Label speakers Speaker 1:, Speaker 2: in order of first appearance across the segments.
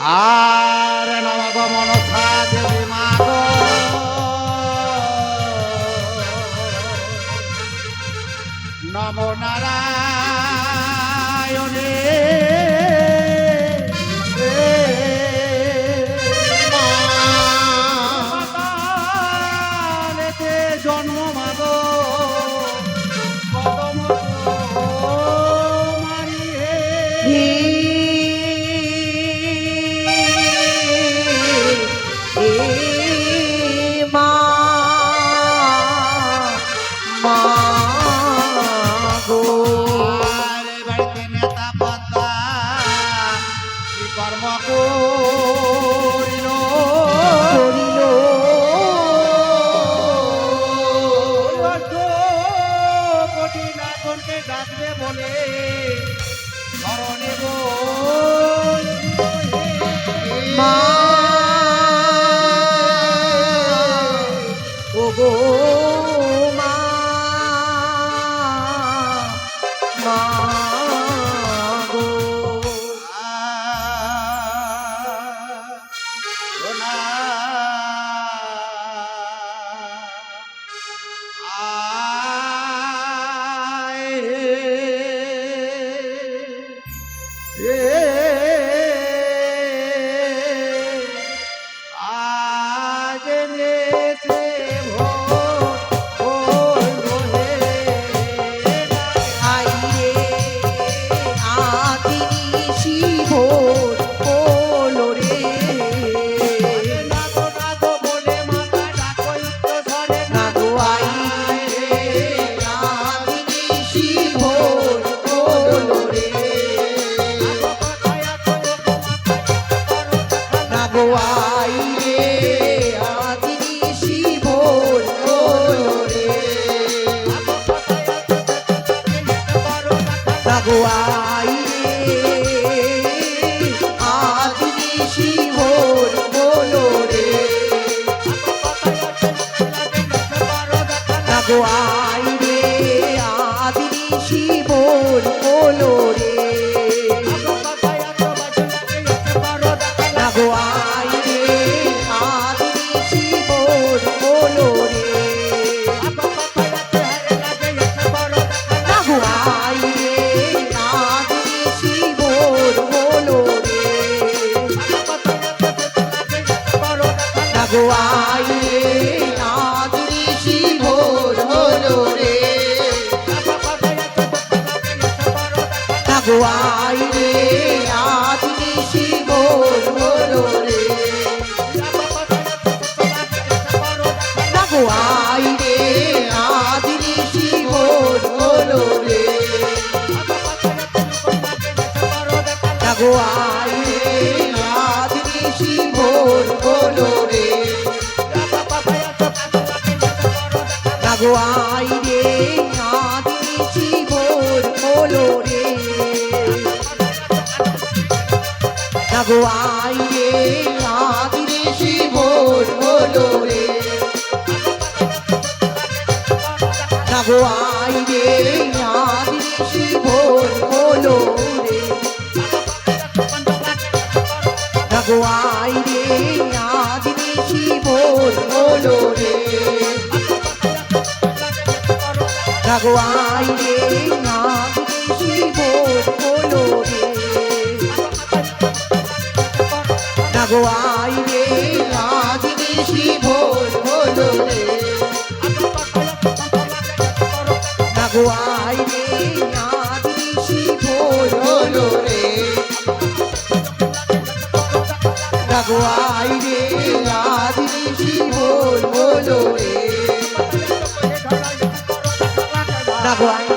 Speaker 1: আর নবগমন দেবী মাগ। নম নারায়ণ।
Speaker 2: জাগুয়াই নাদ ঋষি ভোর হলো রে। জাগুয়াই রে নাদ ঋষি ভোর হলো রে। জাগুয়াই রে নাদ ঋষি ভোর হলো রে। জাগুয়াই মাগো আই রে নাচেছি ভোর হলো রে। মাগো আই রে নাচেছি ভোর হলো রে। মাগো আই রে নাচেছি ভোর হলো রে। মাগো আই রে নাচেছি ভোর হলো রে। রাগোয়াই রে নাম শিব বলো রে। রাগোয়াই রে। রাজ শিব বলো রে রাগোয়াই রে। রাজ শিব বলো বলো রে। বানাবো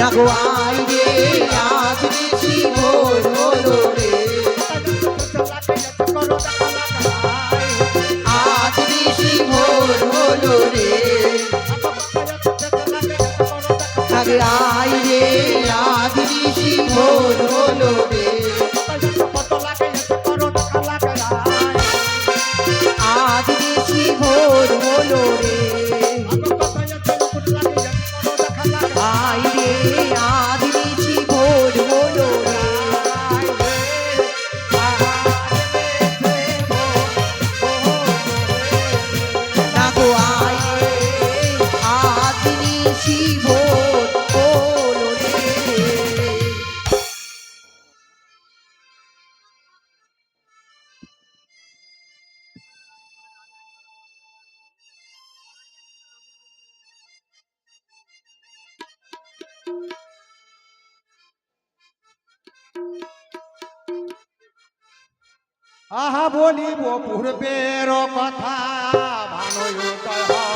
Speaker 2: ভগবাই রে আজ বেশি ভোর হলো রে। আজ বেশি ভোর হলো রে।
Speaker 1: আরে
Speaker 2: আই রে আদি শিবর
Speaker 1: আহা বলিব পূর্বের কথা ভানয়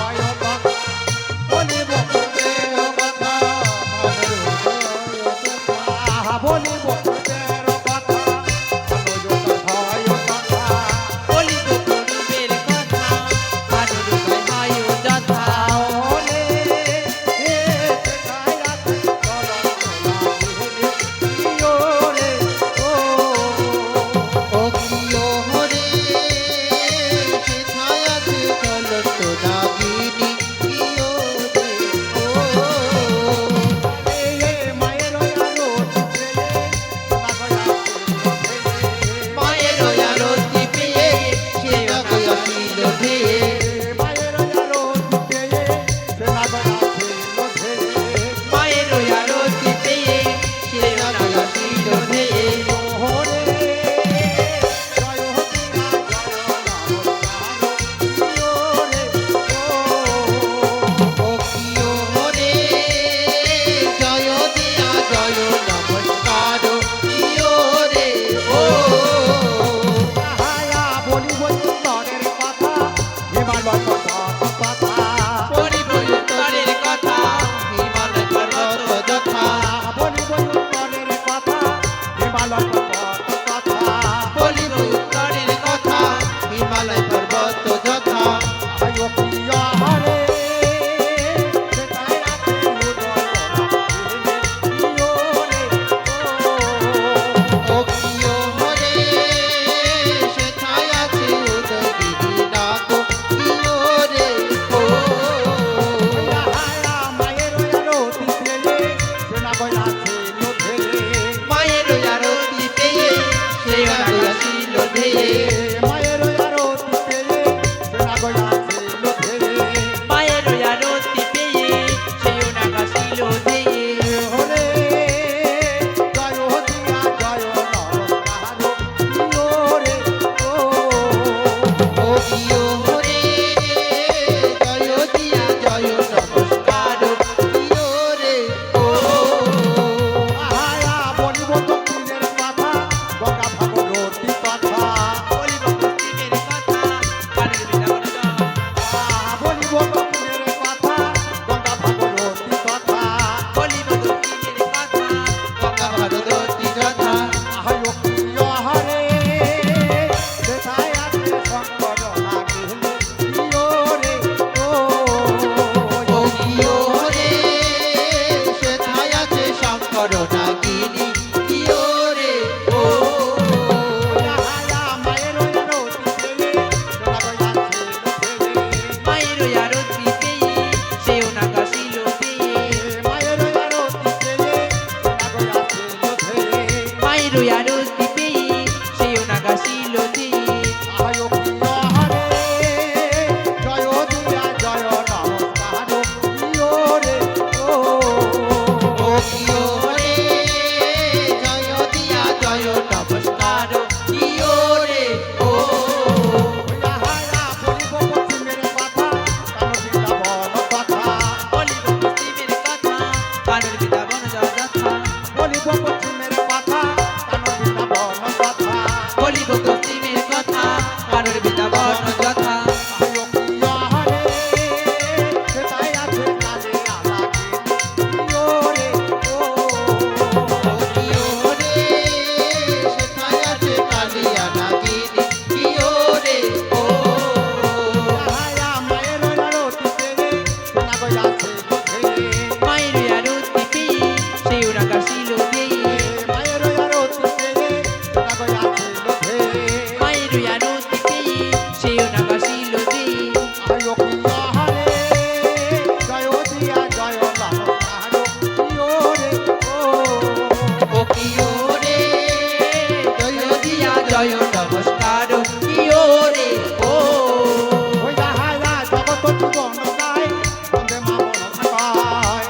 Speaker 3: রাজা জয় নমস্কার কিও রে ও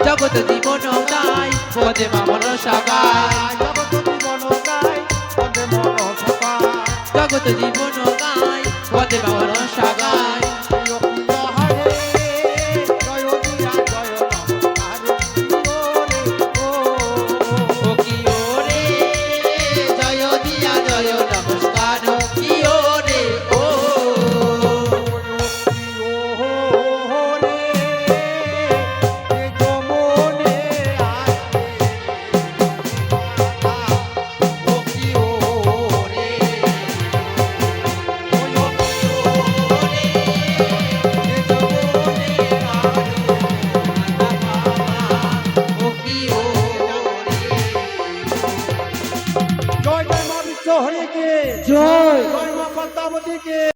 Speaker 3: জগত জীবন গায় পদে মামন সাগায়
Speaker 1: জগত জীবন গায় পদে মামন সাগায়
Speaker 3: জগত জীবন